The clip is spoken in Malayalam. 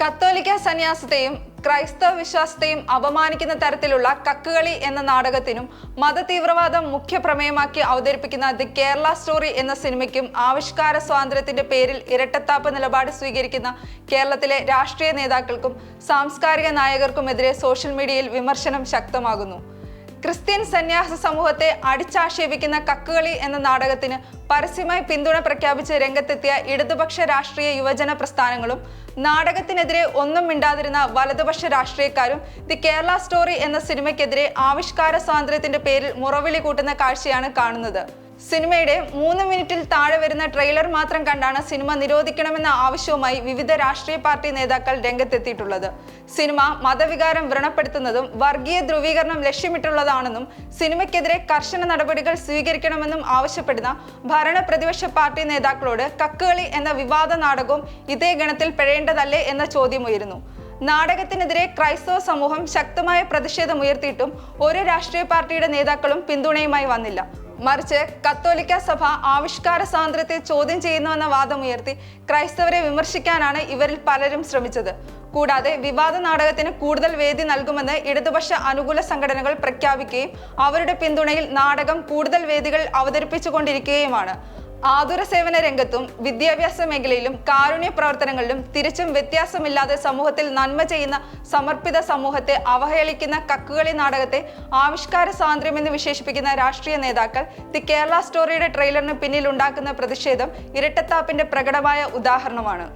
കത്തോലിക്ക സന്യാസത്തെയും ക്രൈസ്തവ വിശ്വാസത്തെയും അപമാനിക്കുന്ന തരത്തിലുള്ള കക്കുകളി എന്ന നാടകത്തിനും മതതീവ്രവാദം മുഖ്യ പ്രമേയമാക്കി അവതരിപ്പിക്കുന്ന ദി കേരള സ്റ്റോറി എന്ന സിനിമയ്ക്കും ആവിഷ്കാര സ്വാതന്ത്ര്യത്തിന്റെ പേരിൽ ഇരട്ടത്താപ്പ് നിലപാട് സ്വീകരിക്കുന്ന കേരളത്തിലെ രാഷ്ട്രീയ നേതാക്കൾക്കും സാംസ്കാരിക നായകർക്കുമെതിരെ സോഷ്യൽ മീഡിയയിൽ വിമർശനം ശക്തമാകുന്നു. ക്രിസ്ത്യൻ സന്യാസ സമൂഹത്തെ അടിച്ചാക്ഷേപിക്കുന്ന കക്കുകളി എന്ന നാടകത്തിന് പരസ്യമായി പിന്തുണ പ്രഖ്യാപിച്ച് രംഗത്തെത്തിയ ഇടതുപക്ഷ രാഷ്ട്രീയ യുവജന പ്രസ്ഥാനങ്ങളും നാടകത്തിനെതിരെ ഒന്നും മിണ്ടാതിരുന്ന വലതുപക്ഷ രാഷ്ട്രീയക്കാരും ദി കേരള സ്റ്റോറി എന്ന സിനിമയ്ക്കെതിരെ ആവിഷ്കാര സ്വാതന്ത്ര്യത്തിന്റെ പേരിൽ മുറവിളി കൂട്ടുന്ന കാഴ്ചയാണ് കാണുന്നത്. സിനിമയുടെ മൂന്ന് മിനിറ്റിൽ താഴെ വരുന്ന ട്രെയിലർ മാത്രം കണ്ടാണ് സിനിമ നിരോധിക്കണമെന്ന ആവശ്യവുമായി വിവിധ രാഷ്ട്രീയ പാർട്ടി നേതാക്കൾ രംഗത്തെത്തിയിട്ടുള്ളത്. സിനിമ മതവികാരം വ്രണപ്പെടുത്തുന്നതും വർഗീയ ധ്രുവീകരണം ലക്ഷ്യമിട്ടുള്ളതാണെന്നും സിനിമയ്ക്കെതിരെ കർശന നടപടികൾ സ്വീകരിക്കണമെന്നും ആവശ്യപ്പെടുന്ന ഭരണ പ്രതിപക്ഷ പാർട്ടി നേതാക്കളോട് കക്കുകളി എന്ന വിവാദ നാടകവും ഇതേ ഗണത്തിൽ പെഴേണ്ടതല്ലേ എന്ന ചോദ്യമുയരുന്നു. നാടകത്തിനെതിരെ ക്രൈസ്തവ സമൂഹം ശക്തമായ പ്രതിഷേധം ഉയർത്തിയിട്ടും ഒരു രാഷ്ട്രീയ പാർട്ടിയുടെ നേതാക്കളും പിന്തുണയുമായി വന്നില്ല. മറിച്ച് കത്തോലിക്ക സഭ ആവിഷ്കാര സ്വാതന്ത്ര്യത്തെ ചോദ്യം ചെയ്യുന്നുവെന്ന വാദമുയർത്തി ക്രൈസ്തവരെ വിമർശിക്കാനാണ് ഇവരിൽ പലരും ശ്രമിച്ചത്. കൂടാതെ വിവാദ നാടകത്തിന് കൂടുതൽ വേദി നൽകുമെന്ന് ഇടതുപക്ഷ അനുകൂല സംഘടനകൾ പ്രഖ്യാപിക്കുകയും അവരുടെ പിന്തുണയിൽ നാടകം കൂടുതൽ വേദികൾ അവതരിപ്പിച്ചുകൊണ്ടിരിക്കുകയുമാണ്. ആതുര സേവന രംഗത്തും വിദ്യാഭ്യാസ മേഖലയിലും കാരുണ്യ പ്രവർത്തനങ്ങളിലും തിരിച്ചും വ്യത്യാസമില്ലാതെ സമൂഹത്തിൽ നന്മ ചെയ്യുന്ന സമർപ്പിത സമൂഹത്തെ അവഹേളിക്കുന്ന കക്കുകളി നാടകത്തെ ആവിഷ്കാര സ്വാതന്ത്ര്യമെന്ന് വിശേഷിപ്പിക്കുന്ന രാഷ്ട്രീയ നേതാക്കൾ ദി കേരള സ്റ്റോറിയുടെ ട്രെയിലറിന് പിന്നിൽ ഉണ്ടാക്കുന്ന പ്രതിഷേധം ഇരട്ടത്താപ്പിന്റെ പ്രകടമായ ഉദാഹരണമാണ്.